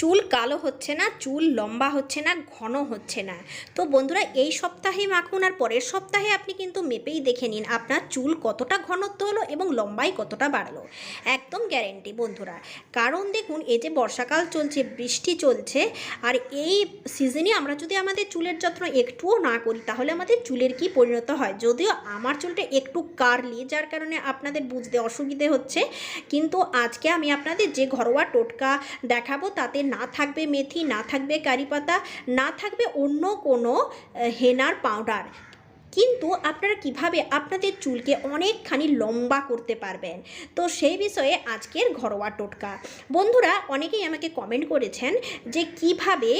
চুল কালো হচ্ছে না, চুল লম্বা হচ্ছে না, ঘন হচ্ছে না। তো বন্ধুরা, এই সপ্তাহে মাখুন আর পরের সপ্তাহে আপনি কিন্তু মেপেই দেখে নিন আপনার চুল কতটা ঘনত্ব হলো এবং লম্বাই কতটা বাড়লো। একদম গ্যারেন্টি বন্ধুরা। কারণ দেখুন, এই যে বর্ষাকাল চলছে, বৃষ্টি চলছে, আর এই সিজনে আমরা যদি আমাদের চুলের যত্ন একটুও না করি, তাহলে আমাদের চুলের কি পরিণত হয়? যদিও আমার চুলটা একটু কার্লি যার কারণে আপনাদের বুঝতে অসুবিধে হচ্ছে, কিন্তু আজকে আমি আপনাদের যে ঘরোয়া টোটকা দেখাবো, তাতে না থাকবে মেথি, না থাকবে কারি পাতা, না থাকবে অন্য কোনো হেনার পাউডার কিন্তু আপনারা কীভাবে আপনাদের চুলকে অনেকখানি লম্বা করতে পারবেন? তো সেই বিষয়ে আজকের ঘরোয়া টোটকা। বন্ধুরা, অনেকেই আমাকে কমেন্ট করেছেন যে কীভাবে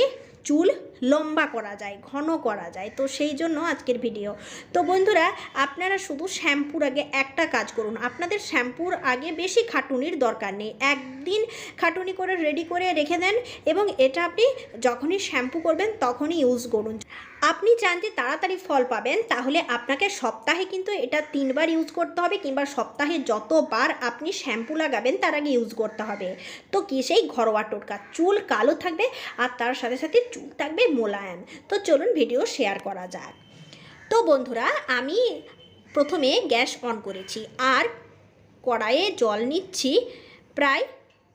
চুল লম্বা করা যায়, ঘন করা যায়। তো সেই জন্য আজকের ভিডিও তো বন্ধুরা, আপনারা শুধু শ্যাম্পুর আগে একটা কাজ করুন। আপনাদের শ্যাম্পুর আগে বেশি খাটুনির দরকার নেই। একদিন খাটুনি করে রেডি করে রেখে দেন এবং এটা আপনি যখনই শ্যাম্পু করবেন তখনই ইউজ করুন। আপনি চান যে তাড়াতাড়ি ফল পাবেন, তাহলে আপনাকে সপ্তাহে কিন্তু এটা তিনবার ইউজ করতে হবে কিংবা সপ্তাহে যতবার আপনি শ্যাম্পু লাগাবেন তার আগে ইউজ করতে হবে। তো কি সেই ঘরোয়া টোটকা। চুল কালো থাকবে আর তার সাথে সাথে চুল থাকবে মোলায়েম। তো চলুন ভিডিও শেয়ার করা যাক। তো বন্ধুরা, আমি প্রথমে গ্যাস অন করেছি আর কড়াইয়ে জল নিচ্ছি প্রায়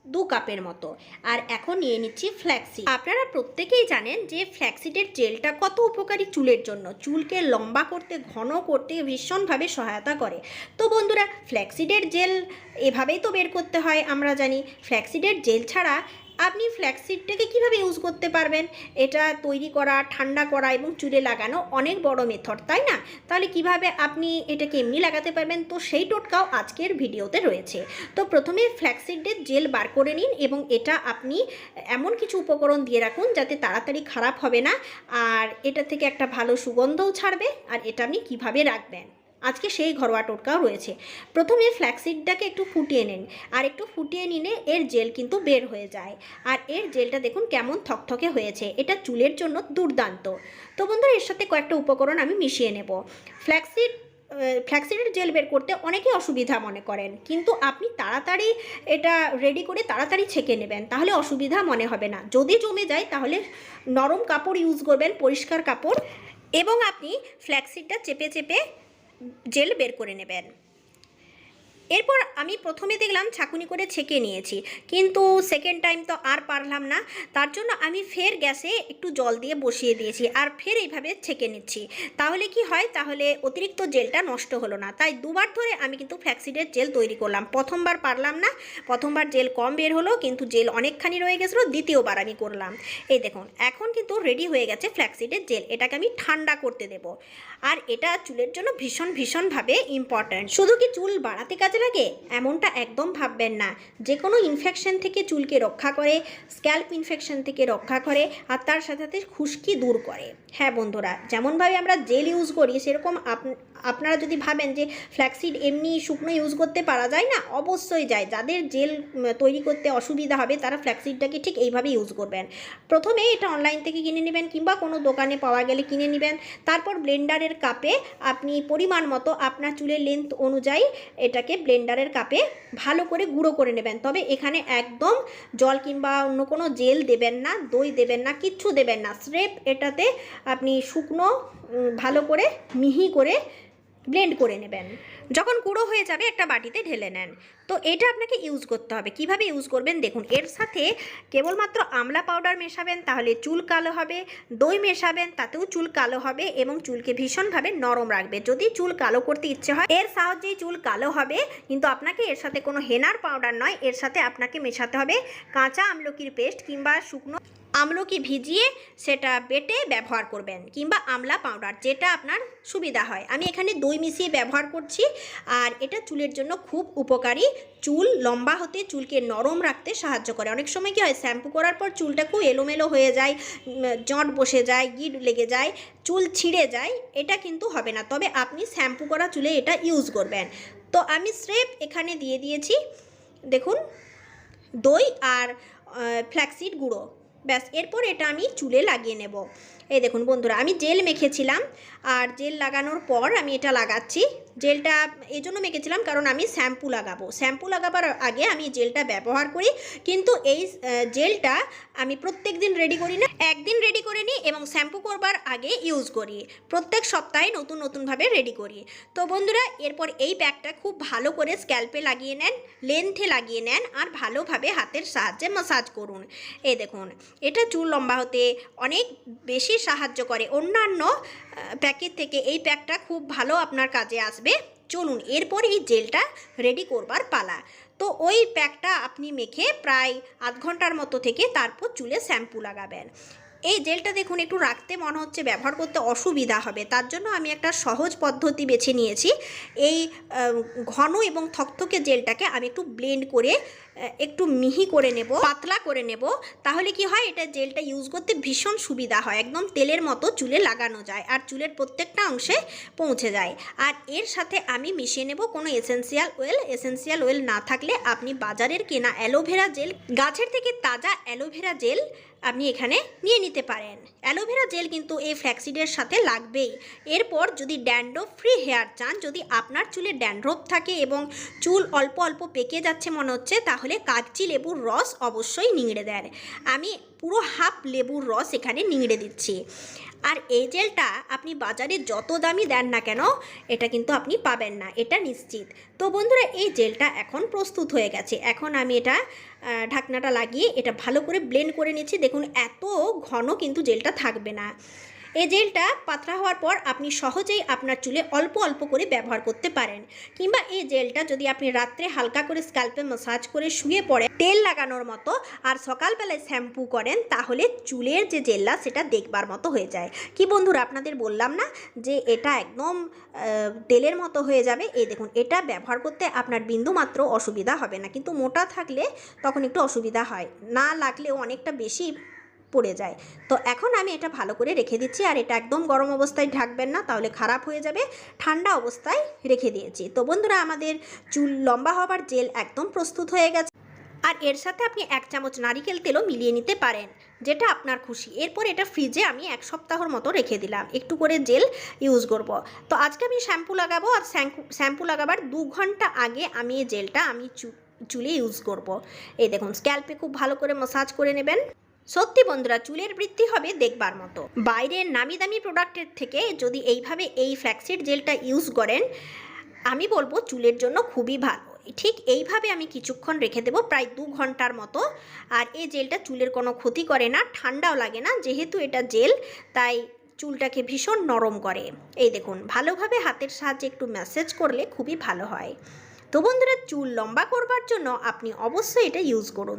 দু কাপের মতো। আর এখন নিয়ে নিচ্ছি ফ্ল্যাক্সিড আপনারা প্রত্যেকেই জানেন যে ফ্ল্যাক্সিডের জেলটা কত উপকারী চুলের জন্য। চুলকে লম্বা করতে, ঘন করতে ভীষণভাবে সহায়তা করে। তো বন্ধুরা ফ্ল্যাক্সিডের জেল এভাবেই তো বের করতে হয়, আমরা জানি। ফ্ল্যাক্সিডের জেল ছাড়া আপনি ফ্ল্যাক্সিডটাকে কীভাবে ইউজ করতে পারবেন? এটা তৈরি করা, ঠান্ডা করা এবং চুলে লাগানো অনেক বড় মেথড তাই না? তাহলে কীভাবে আপনি এটাকে এমনি লাগাতে পারবেন? তো সেই টোটকাও আজকের ভিডিওতে রয়েছে। তো প্রথমে ফ্ল্যাক্সিডের জেল বার করে নিন এবং এটা আপনি এমন কিছু উপকরণ দিয়ে রাখুন যাতে তাড়াতাড়ি খারাপ হবে না। আর এটা থেকে একটা ভালো সুগন্ধও ছাড়বে। আর এটা আপনি কীভাবে রাখবেন? আজকে সেই ঘরোয়া টোটকাও রয়েছে। প্রথমে ফ্ল্যাক্সিডটাকে একটু ফুটিয়ে নিন আর একটু ফুটিয়ে নিলে এর জেল কিন্তু বের হয়ে যায়। আর এর জেলটা দেখুন কেমন থকথকে হয়েছে, এটা চুলের জন্য দুর্দান্ত। তো বন্ধুরা, এর সাথে কয়েকটা উপকরণ আমি মিশিয়ে নেব। ফ্ল্যাক্সিড ফ্ল্যাক্সিডের জেল বের করতে অনেকেই অসুবিধা মনে করেন, কিন্তু আপনি তাড়াতাড়ি এটা রেডি করে তাড়াতাড়ি ছেঁকে নেবেন, তাহলে অসুবিধা মনে হবে না। যদি জমে যায়, তাহলে নরম কাপড় ইউজ করবেন, পরিষ্কার কাপড়, এবং আপনি ফ্ল্যাক্সিডটা চেপে চেপে জেল বের করে নেবেন। এরপর আমি প্রথমে দেখলাম ছাকুনি করে ছেঁকে নিয়েছি। কিন্তু সেকেন্ড টাইম তো আর পারলাম না। তার জন্য আমি ফের গ্যাসে একটু জল দিয়ে বসিয়ে দিয়েছি আর ফের এইভাবে ছেঁকে নিচ্ছি। তাহলে কি হয়? তাহলে অতিরিক্ত জেলটা নষ্ট হলো না। তাই দুবার ধরে আমি কিন্তু ফ্ল্যাক্সিডের জেল তৈরি করলাম। প্রথমবার পারলাম না। প্রথমবার জেল কম বের হলো, কিন্তু জেল অনেকখানি রয়ে গেছিল। দ্বিতীয়বার আমি করলাম। এই দেখুন, এখন কিন্তু রেডি হয়ে গেছে ফ্ল্যাক্সিডের জেল। এটাকে আমি ঠান্ডা করতে দেব। আর এটা চুলের জন্য ভীষণ ভীষণভাবে ইম্পর্ট্যান্ট শুধু কি চুল বাড়াতে কাজে লাগে এমনটা একদম ভাববেন না। যে কোনো ইনফেকশন থেকে চুলকে রক্ষা করে স্ক্যাল্প ইনফেকশন থেকে রক্ষা করে, আর তার সাথে সাথে খুশকি দূর করে। হ্যাঁ বন্ধুরা, যেমনভাবে আমরা জেল ইউজ করি, সেরকম আপ- আপনারা যদি ভাবেন যে ফ্ল্যাক্সিড এমনি শুকনো ইউজ করতে পারা যায় না, অবশ্যই যায়। যাদের জেল তৈরি করতে অসুবিধা হবে, তারা ফ্ল্যাক্সিডটাকে ঠিক এইভাবে ইউজ করবেন। প্রথমে এটা অনলাইন থেকে কিনে নেবেন, কিংবা কোনো দোকানে পাওয়া গেলে কিনে নেবেন। তারপর ব্লেন্ডারের কাপে আপনি পরিমাণ মতো আপনার চুলের লেন্থ অনুযায়ী এটাকে ব্লেন্ডারের কাপে ভালো করে গুঁড়ো করে নেবেন। তবে এখানে একদম জল কিংবা অন্য কোনো জেল দেবেন না, দই দেবেন না, কিচ্ছু দেবেন না। স্রেপ এটাতে আপনি শুকনো ভালো করে মিহি করে ব্লেন্ড করে নেবেন। যখন গুঁড়ো হয়ে যাবে একটা বাটিতে ঢেলে নেন। তো এটা আপনাকে ইউজ করতে হবে। কীভাবে ইউজ করবেন দেখুন, এর সাথে কেবলমাত্র আমলা পাউডার মেশাবেন, তাহলে চুল কালো হবে, দই মেশাবেন, তাতেও চুল কালো হবে এবং চুলকে ভীষণভাবে নরম রাখবে। যদি চুল কালো করতে ইচ্ছে হয়, এর সাহায্যেই চুল কালো হবে, কিন্তু আপনাকে এর সাথে কোনো হেনার পাউডার নয়, এর সাথে আপনাকে মেশাতে হবে কাঁচা আমলকির পেস্ট কিংবা শুকনো আমলকি ভিজিয়ে সেটা বেটে ব্যবহার করবেন কিংবা আমলা পাউডার, যেটা আপনার সুবিধা হয়। আমি এখানে দই মিশিয়ে ব্যবহার করছি আর এটা চুলের জন্য খুব উপকারী। চুল লম্বা হতে চুলকে নরম রাখতে সাহায্য করে। অনেক সময় কি হয়, শ্যাম্পু করার পর চুলটা খুব এলোমেলো হয়ে যায় জট বসে যায়, গিট লেগে যায়, চুল ছিঁড়ে যায়, এটা কিন্তু হবে না। তবে আপনি শ্যাম্পু করা চুলে এটা ইউজ করবেন। তো আমি স্রেপ এখানে দিয়ে দিয়েছি, দেখুন, দই আর ফ্ল্যাক্সিড গুঁড়ো। ব্যাস এরপর এটা আমি চুলে লাগিয়ে নেব। এই দেখুন বন্ধুরা, আমি জেল মেখেছিলাম আর জেল লাগানোর পর আমি এটা লাগাচ্ছি। জেলটা, এই জন্য মেখেছিলাম কারণ আমি শ্যাম্পু লাগাবো। শ্যাম্পু লাগাবার আগে আমি জেলটা ব্যবহার করি, কিন্তু এই জেলটা আমি প্রত্যেক দিন রেডি করি না। একদিন রেডি করে নিই এবং শ্যাম্পু করবার আগে ইউজ করি। প্রত্যেক সপ্তাহে নতুন নতুনভাবে রেডি করি। তো বন্ধুরা, এরপর এই প্যাকটা খুব ভালো করে স্ক্যাল্পে লাগিয়ে নেন লেন্থে লাগিয়ে নেন আর ভালোভাবে হাতের সাহায্যে মাসাজ করুন। এই দেখুন, এটা চুল লম্বা হতে অনেক বেশি সাহায্য করে। অন্যান্য প্যাকের থেকে এই প্যাকটা খুব ভালো আপনার কাজে আসবে। চলুন, এরপর এই জেলটা রেডি করবার পালা। তো ওই প্যাকটা আপনি মেখে প্রায় আধ ঘণ্টার মতো থেকে তারপর চুলে শ্যাম্পু লাগাবেন। এই জেলটা দেখুন, একটু রাখতে মনে হচ্ছে ব্যবহার করতে অসুবিধা হবে। তার জন্য আমি একটা সহজ পদ্ধতি বেছে নিয়েছি। এই ঘন এবং থকথকে জেলটাকে আমি একটু ব্লেন্ড করে একটু মিহি করে নেব, পাতলা করে নেব, তাহলে কি হয়, এটা জেলটা ইউজ করতে ভীষণ সুবিধা হয়, একদম তেলের মতো চুলে লাগানো যায় আর চুলের প্রত্যেকটা অংশে পৌঁছে যায়। আর এর সাথে আমি মিশিয়ে নেব কোনো এসেন্সিয়াল অয়েল এসেন্সিয়াল অয়েল না থাকলে আপনি বাজারের কেনা অ্যালোভেরা জেল, গাছের থেকে তাজা অ্যালোভেরা জেল আপনি এখানে নিয়ে নিতে পারেন। অ্যালোভেরা জেল কিন্তু এই ফ্ল্যাক্সিডের সাথে লাগবেই। এরপর যদি ড্যান্ড্রফ ফ্রি হেয়ার চান, যদি আপনার চুলে ড্যান্ড্রফ থাকে এবং চুল অল্প অল্প পেকে যাচ্ছে মনে হচ্ছে, তাহলে কাগজি লেবুর রস অবশ্যই নিংড়ে দেন। আমি পুরো হাফ লেবুর রস এখানে নিংড়ে দিচ্ছি। আর এই জেলটা আপনি বাজারে যত দামি দেন না কেন, এটা কিন্তু আপনি পাবেন না, এটা নিশ্চিত। তো বন্ধুরা, এই জেলটা এখন প্রস্তুত হয়ে গেছে। এখন আমি এটা ঢাকনাটা লাগিয়ে এটা ভালো করে ব্লেন্ড করে নিচ্ছি। দেখুন, এত ঘন কিন্তু জেলটা থাকবে না। এই জেলটা পাতলা হওয়ার পর আপনি সহজেই আপনার চুলে অল্প অল্প করে ব্যবহার করতে পারেন। কিংবা এই জেলটা যদি আপনি রাত্রে হালকা করে স্ক্যাল্পে মাসাজ করে শুয়ে পড়ে তেল লাগানোর মতো আর সকালবেলায় শ্যাম্পু করেন, তাহলে চুলের যে জেল্লা সেটা দেখবার মতো হয়ে যায়। কি বন্ধুরা, আপনাদের বললাম না যে এটা একদম তেলের মতো হয়ে যাবে? এই দেখুন, এটা ব্যবহার করতে আপনার বিন্দু মাত্র অসুবিধা হবে না। কিন্তু মোটা থাকলে তখন একটু অসুবিধা হয়। না লাগলেও অনেকটা বেশি পড়ে যায়। তো এখন আমি এটা ভালো করে রেখে দিচ্ছি আর এটা একদম গরম অবস্থায় ঢাকবেন না, তাহলে খারাপ হয়ে যাবে। ঠান্ডা অবস্থায় রেখে দিয়েছি। তো বন্ধুরা, আমাদের চুল লম্বা হবার জেল একদম প্রস্তুত হয়ে গেছে। আর এর সাথে আপনি এক চামচ নারিকেল তেলও মিলিয়ে নিতে পারেন, যেটা আপনার খুশি। এরপর এটা ফ্রিজে আমি এক সপ্তাহর মতো রেখে দিলাম। একটু করে জেল ইউজ করব। তো আজকে আমি শ্যাম্পু লাগাবো আর শ্যাম্পু লাগাবার দু ঘণ্টা আগে আমি এই জেলটা আমি চুলে ইউজ করব। এই দেখুন, স্ক্যাল্পে খুব ভালো করে মাসাজ করে নেবেন। সত্যি বন্ধুরা, চুলের বৃদ্ধি হবে দেখবার মতো। বাইরের নামি দামি প্রোডাক্টের থেকে যদি এইভাবে এই ফ্ল্যাক্সিড জেলটা ইউজ করেন, আমি বলব চুলের জন্য খুবই ভালো। ঠিক এইভাবে আমি কিছুক্ষণ রেখে দেবো প্রায় দু ঘণ্টার মতো। আর এই জেলটা চুলের কোনো ক্ষতি করে না, ঠান্ডাও লাগে না, যেহেতু এটা জেল, তাই চুলটাকে ভীষণ নরম করে। এই দেখুন, ভালোভাবে হাতের সাহায্যে একটু ম্যাসেজ করলে খুবই ভালো হয়। তো বন্ধুরা, চুল লম্বা করবার জন্য আপনি অবশ্যই এটা ইউজ করুন।